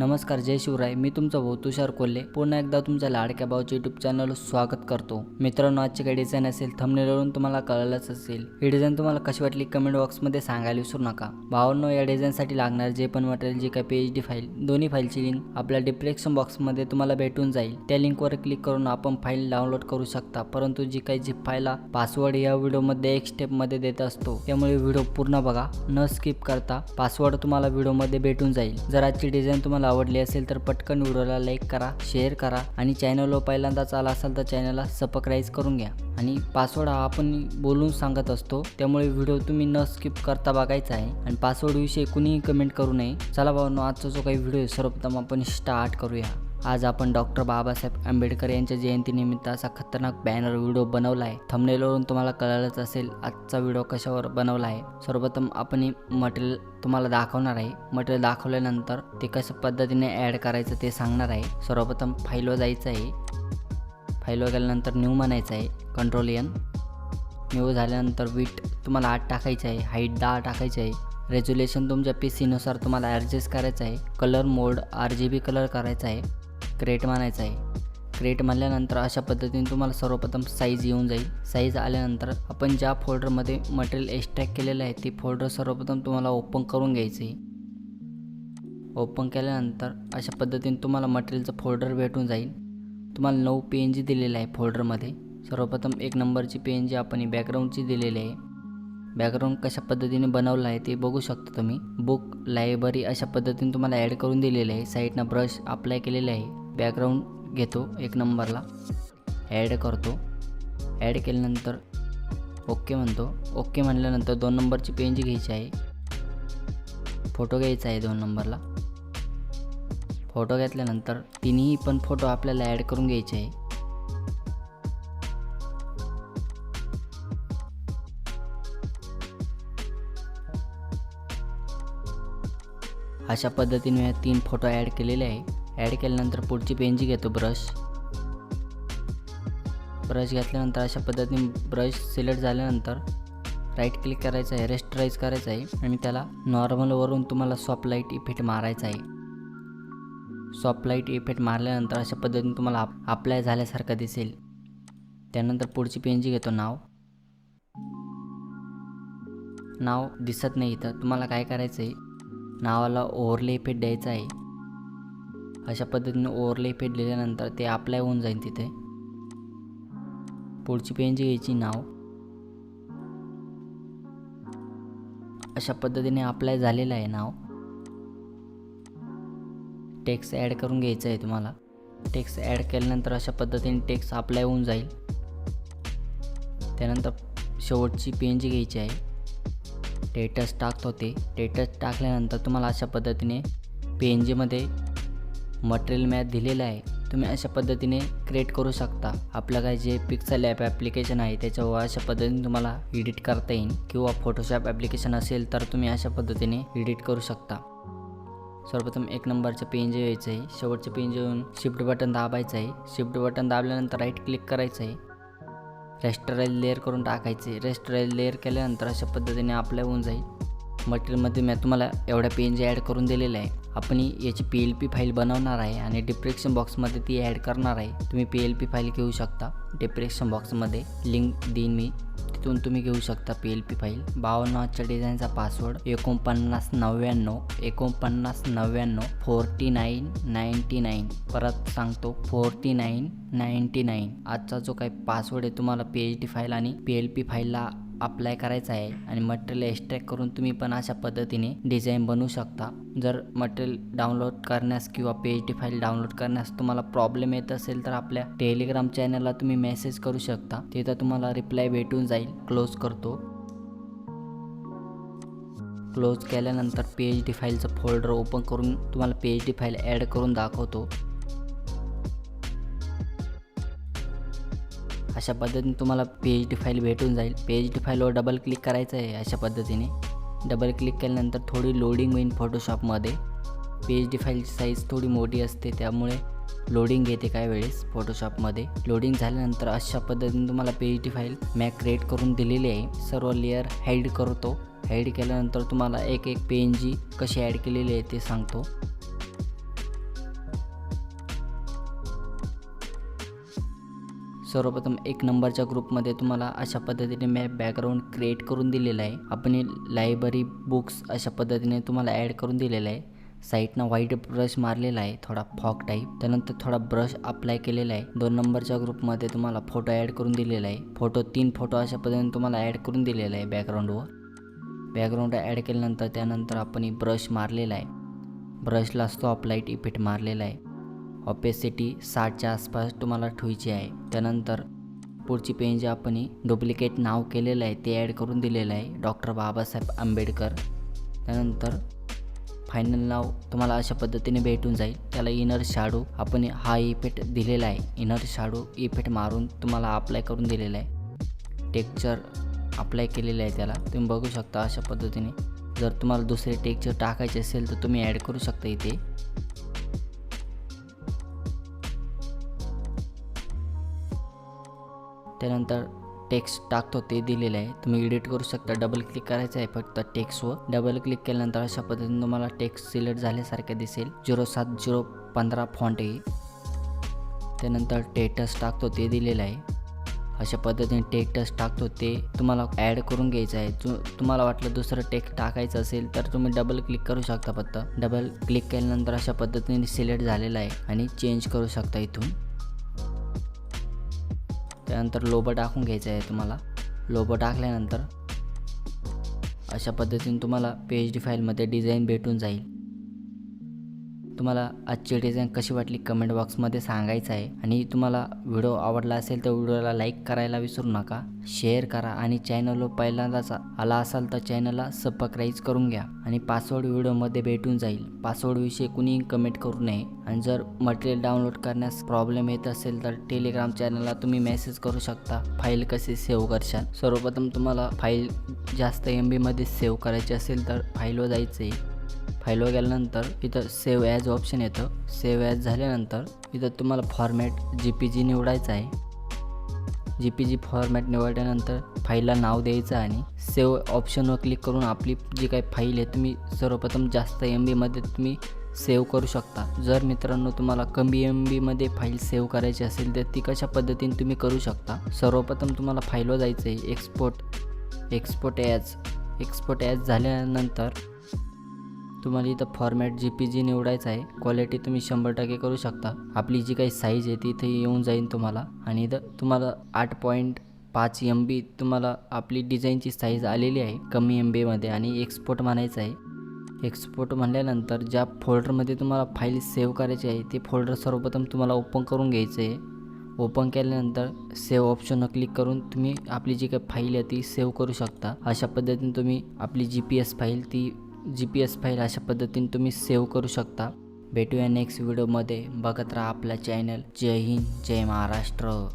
नमस्कार जय शिवराय. मी तुमचा भाऊ तुषार कोल्हे. पुन्हा एकदा तुमच्या लाडक्या भाऊच्या युट्यूब चॅनलवर स्वागत करतो. मित्रांनो आजची काही डिझाईन असेल थंबनेलवरून तुम्हाला कळलंच असेल. ही डिझाईन तुम्हाला कशी वाटली कमेंट बॉक्समध्ये सांगायला विसरू नका. भावांनो या डिझाईनसाठी लागणार जे पण मटेरियल जे काही पी एच डी फाईल दोन्ही फाईलची लिंक आपल्या डिस्क्रिप्शन बॉक्समध्ये तुम्हाला भेटून जाईल. त्या लिंकवर क्लिक करून आपण फाईल डाउनलोड करू शकता. परंतु जी काही जी फाईला पासवर्ड या व्हिडिओमध्ये एक स्टेपमध्ये देत असतो त्यामुळे व्हिडिओ पूर्ण बघा. न स्किप करता पासवर्ड तुम्हाला व्हिडिओमध्ये भेटून जाईल. जर आजची डिझाईन तुम्हाला आवडली असेल तर पटकन व्हिडिओला लाईक करा शेअर करा आणि चॅनलवर पहिल्यांदाच आला असाल तर चॅनलला सबस्क्राईब करून घ्या. आणि पासवर्ड हा आपण बोलून सांगत असतो त्यामुळे व्हिडिओ तुम्ही न स्किप करता बघायचा आहे. आणि पासवर्डविषयी कुणीही कमेंट करू नये. चला भाऊ आजचा जो काही व्हिडिओ सर्वप्रथम आपण स्टार्ट करूया. आज आपण डॉक्टर बाबासाहेब आंबेडकर यांच्या जयंतीनिमित्त असा खतरनाक बॅनर व्हिडिओ बनवला आहे. थंबनेलवरून तुम्हाला कळलंच असेल आजचा व्हिडिओ कशावर बनवला आहे. सर्वप्रथम आपण मटेरियल तुम्हाला दाखवणार आहे. मटेरियल दाखवल्यानंतर ते कशा पद्धतीने ॲड करायचं ते सांगणार आहे. सर्वप्रथम फाईलवर जायचं आहे. फाईलवर गेल्यानंतर न्यू म्हणायचं आहे. कंट्रोल एन न्यू झाल्यानंतर वीट तुम्हाला आठ टाकायचं आहे. हाईट दहा टाकायचं आहे. रेज्युलेशन तुमच्या पी सीनुसार तुम्हाला ॲडजस्ट करायचं आहे. Colour mode R G B colour करायचा आहे. क्रेट मानायचं आहे. क्रेट मानल्यानंतर अशा पद्धतीने तुम्हाला सर्वप्रथम साईज येऊन जाईल. साईज आल्यानंतर आपण ज्या फोल्डरमध्ये मटेरियल एक्स्ट्रॅक्ट केलेलं आहे ते फोल्डर सर्वप्रथम तुम्हाला ओपन करून घ्यायचं आहे. ओपन केल्यानंतर अशा पद्धतीने तुम्हाला मटेरियलचं फोल्डर भेटून जाईल. तुम्हाला नऊ पी एन जी दिलेलं आहे फोल्डरमध्ये सर्वप्रथम एक नंबरची पी एन जी आपण बॅकग्राऊंडची दिलेली आहे. बॅकग्राऊंड कशा पद्धतीने बनवलं आहे ते बघू शकता तुम्ही. बुक लायब्ररी अशा पद्धतीने तुम्हाला ॲड करून दिलेलं आहे. साईडनं ब्रश अप्लाय केलेले आहे. बॅकग्राऊंड घेतो एक नंबरला. ॲड करतो. ॲड केल्यानंतर ओके म्हणतो. ओके म्हणल्यानंतर दोन नंबरची पेंज घ्यायची आहे. फोटो घ्यायचा आहे दोन नंबरला. फोटो घेतल्यानंतर तिन्ही पण फोटो आपल्याला ॲड करून घ्यायचे आहे. अशा पद्धतीने तीन फोटो ॲड केलेले आहे. ॲड केल्यानंतर पुढची पेनजी घेतो ब्रश ब्रश घेतल्यानंतर अशा पद्धतीने ब्रश सिलेक्ट झाल्यानंतर राईट क्लिक करायचं आहे रेस्टराईज करायचं आहे आणि त्याला नॉर्मलवरून तुम्हाला सॉफ्ट लाइट इफेक्ट मारायचा आहे. सॉफ्ट लाइट इफेक्ट मारल्यानंतर अशा पद्धतीने तुम्हाला अप्लाय झाल्यासारखं दिसेल. त्यानंतर पुढची पेनजी घेतो नाव. नाव दिसत नाही इथं. तुम्हाला काय करायचं आहे नावाला ओव्हरले इफेक्ट द्यायचा आहे. अशा पद्धतीने ओव्हरले फेडलेल्यानंतर ते अप्लाय होऊन जाईल तिथे. पुढची पेंज घ्यायची नाव. अशा पद्धतीने अप्लाय झालेलं आहे नाव. टेक्स्ट ॲड करून घ्यायचं आहे तुम्हाला. टेक्स्ट ॲड केल्यानंतर अशा पद्धतीने टेक्स्ट अप्लाय होऊन जाईल. त्यानंतर शेवटची पेंज घ्यायची आहे. टेटस टाकत होते टेटस टाकल्यानंतर तुम्हाला अशा पद्धतीने पी एन जीमध्ये मटेरियल मॅथ दिलेलं आहे. तुम्ही अशा पद्धतीने क्रिएट करू शकता. आपलं काय जे पिक्सल ॲप ॲप्लिकेशन आहे त्याच्यावर अशा पद्धतीने तुम्हाला एडिट करता येईल. किंवा फोटोशॉप ॲप्लिकेशन असेल तर तुम्ही अशा पद्धतीने एडिट करू शकता. सर्वप्रथम एक नंबरचं पेन जे यायचं आहे शेवटचं पेन येऊन शिफ्ट बटन दाबायचं आहे. शिफ्ट बटन दाबल्यानंतर राईट क्लिक करायचं आहे. रेस्टराईल लेअर करून टाकायचे रेस्टराईल लेअर केल्यानंतर अशा पद्धतीने अप्लाय होऊन जाईल. मटेरियलमध्ये मी तुम्हाला एवढ्या पेन जे ॲड करून दिलेलं आहे. आपण याची पी एल पी फाईल बनवणार आहे आणि डिप्रेक्शन बॉक्समध्ये ती ॲड करणार आहे. तुम्ही पी एल पी फाईल घेऊ शकता. डिप्रेक्शन बॉक्समध्ये लिंक देईन मी. तिथून तुम्ही घेऊ शकता पी एल पी फाईल बावन्न आजच्या डिझाईनचा पासवर्ड एकोणपन्नास नव्याण्णव एकोणपन्नास नव्याण्णव फोर्टी नाईन नाईन्टी नाईन. परत सांगतो फोर्टी नाईन नाईन्टी नाईन. आजचा जो काही पासवर्ड आहे तुम्हाला पी एच डी फाईल आणि पी एल पी फाईलला अप्लाय करायचं आहे आणि मटेरियल एक्स्ट्रॅक्ट करून तुम्ही पण अशा पद्धतीने डिझाईन बनवू शकता. जर मटेरियल डाउनलोड करण्यास किंवा P H D file download करण्यास तुम्हाला प्रॉब्लेम येत असेल तर आपल्या टेलिग्राम चॅनलला तुम्ही मेसेज करू शकता. तिथं तुम्हाला रिप्लाय भेटून जाईल. क्लोज करतो. क्लोज केल्यानंतर पी एच डी फाईलचं फोल्डर ओपन करून तुम्हाला P H D file add करून दाखवतो. अशा पद्धतीने तुम्हाला पी एच डी फाईल भेटून जाईल. पी एच डी फाईलवर डबल क्लिक करायचं आहे अशा पद्धतीने. डबल क्लिक केल्यानंतर थोडी लोडिंग होईल फोटोशॉपमध्ये पी एच डी फाईलची साईज थोडी मोठी असते त्यामुळे लोडिंग घेते काय वेळेस फोटोशॉपमध्ये लोडिंग झाल्यानंतर अशा पद्धतीने तुम्हाला पी एच डी फाईल मॅक क्रिएट करून दिलेली आहे. सर्व लेअर हाईड करतो. हाईड केल्यानंतर तुम्हाला एक एक पी एन जी कशी ॲड केलेली आहे ते सांगतो. सर्वप्रथम एक नंबरच्या ग्रुपमध्ये तुम्हाला अशा पद्धतीने मॅप बॅकग्राऊंड क्रिएट करून दिलेलं आहे. आपण लायब्ररी बुक्स अशा पद्धतीने तुम्हाला ॲड करून दिलेलं आहे. साईडनं व्हाईट ब्रश मारलेला आहे थोडा फॉक टाईप त्यानंतर थोडा ब्रश अप्लाय केलेला आहे. दोन नंबरच्या ग्रुपमध्ये तुम्हाला फोटो ॲड करून दिलेला आहे. फोटो तीन फोटो अशा पद्धतीने तुम्हाला ॲड करून दिलेला आहे बॅकग्राऊंडवर बॅकग्राऊंड ॲड केल्यानंतर त्यानंतर आपण ब्रश मारलेला आहे. ब्रशला असतो लाइट इफेक्ट मारलेला आहे. ऑपेसिटी साठच्या आसपास तुम्हाला ठेवायची आहे. त्यानंतर पुढची पेन जे आपण डुप्लिकेट नाव केलेलं आहे ते ॲड करून दिलेलं आहे डॉक्टर बाबासाहेब आंबेडकर. त्यानंतर फायनल नाव तुम्हाला अशा पद्धतीने भेटून जाईल. त्याला इनर शाडू आपण हा इफेक्ट दिलेला आहे. इनर शाडू इफेक्ट मारून तुम्हाला अप्लाय करून दिलेला आहे. टेक्चर अप्लाय केलेलं आहे त्याला. तुम्ही बघू शकता अशा पद्धतीने. जर तुम्हाला दुसरे टेक्चर टाकायचे असेल तर तुम्ही ॲड करू शकता इथे. त्यानंतर टेक्स्ट टाकतो ते दिलेलं आहे. तुम्ही एडिट करू शकता. डबल क्लिक करायचं आहे फक्त टेक्स्टवर डबल क्लिक केल्यानंतर अशा पद्धतीने तुम्हाला टेक्स्ट सिलेक्ट झाल्यासारखे दिसेल. झिरो सात झिरो पंधरा फॉन्ट आहे. त्यानंतर टेटस टाकतो ते दिलेलं आहे. अशा पद्धतीने टेक्स्ट टाकतो ते तुम्हाला ॲड करून घ्यायचं आहे. जो तुम्हाला वाटलं दुसरं टेक्स्ट टाकायचं असेल तर तुम्ही डबल क्लिक करू शकता फक्त. डबल क्लिक केल्यानंतर अशा पद्धतीने सिलेक्ट झालेलं आहे आणि चेंज करू शकता इथून. त्यानंतर लोबं टाकून घ्यायचं आहे तुम्हाला. लोबं टाकल्यानंतर अशा पद्धतीने तुम्हाला पी एच डी फाईलमध्ये डिझाईन भेटून जाईल. तुम्हाला आजची डिझाईन कशी वाटली कमेंट बॉक्समध्ये सांगायचं आहे. आणि तुम्हाला व्हिडिओ आवडला असेल तर व्हिडिओला लाईक करायला विसरू नका. शेअर करा आणि चॅनलवर पहिल्यांदाच आला असाल तर चॅनलला सबस्क्राईब करून घ्या. आणि पासवर्ड व्हिडिओमध्ये भेटून जाईल. पासवर्डविषयी कुणीही कमेंट करू नये. आणि जर मटेरियल डाउनलोड करण्यास प्रॉब्लेम येत असेल तर टेलिग्राम चॅनलला तुम्ही मेसेज करू शकता. फाईल कशी सेव्ह करशाल? सर्वप्रथम तुम्हाला फाईल जास्त एम बीमध्ये सेव्ह करायची असेल तर फाईलवर जायचं आहे फाईलवर गेल्यानंतर इथं सेव्ह ॲज ऑप्शन येतं. सेव्ह ॲज झाल्यानंतर इथं तुम्हाला फॉर्मॅट जी पी जी निवडायचं आहे. जी पी जी फॉर्मॅट निवडल्यानंतर फाईलला नाव द्यायचं आणि सेव्ह ऑप्शनवर क्लिक करून आपली जी काही फाईल आहे तुम्ही सर्वप्रथम जास्त एम बीमध्ये तुम्ही सेव्ह करू शकता. जर मित्रांनो तुम्हाला कमी एम बीमध्ये फाईल सेव्ह करायची असेल तर ती कशा पद्धतीने तुम्ही करू शकता? सर्वप्रथम तुम्हाला फाईलवर जायचं आहे. Export export as export as झाल्यानंतर तुम्हाला इथं फॉर्मॅट जी पी जी निवडायचं आहे. क्वालिटी तुम्ही शंभर टक्के करू शकता. आपली जी काही साईज आहे ती इथे येऊन जाईल तुम्हाला. आणि इथं तुम्हाला आठ पॉईंट पाच एम बी तुम्हाला आपली डिझाईनची साईज आलेली आहे कमी एम बीमध्ये आणि एक्सपोर्ट म्हणायचं आहे. एक्सपोर्ट म्हणल्यानंतर ज्या फोल्डरमध्ये तुम्हाला फाईल सेव्ह करायची आहे ते फोल्डर सर्वप्रथम तुम्हाला ओपन करून घ्यायचं आहे. ओपन केल्यानंतर सेव्ह ऑप्शनवर क्लिक करून तुम्ही आपली जी काही फाईल आहे ती सेव्ह करू शकता. अशा पद्धतीने तुम्ही आपली जी पी एस फाईल ती जी पी एस फाईल अशा पद्धतीने तुम्ही सेव्ह करू शकता. भेटूया नेक्स्ट व्हिडिओमध्ये बघत राहा आपला चॅनल जय हिंद जय महाराष्ट्र.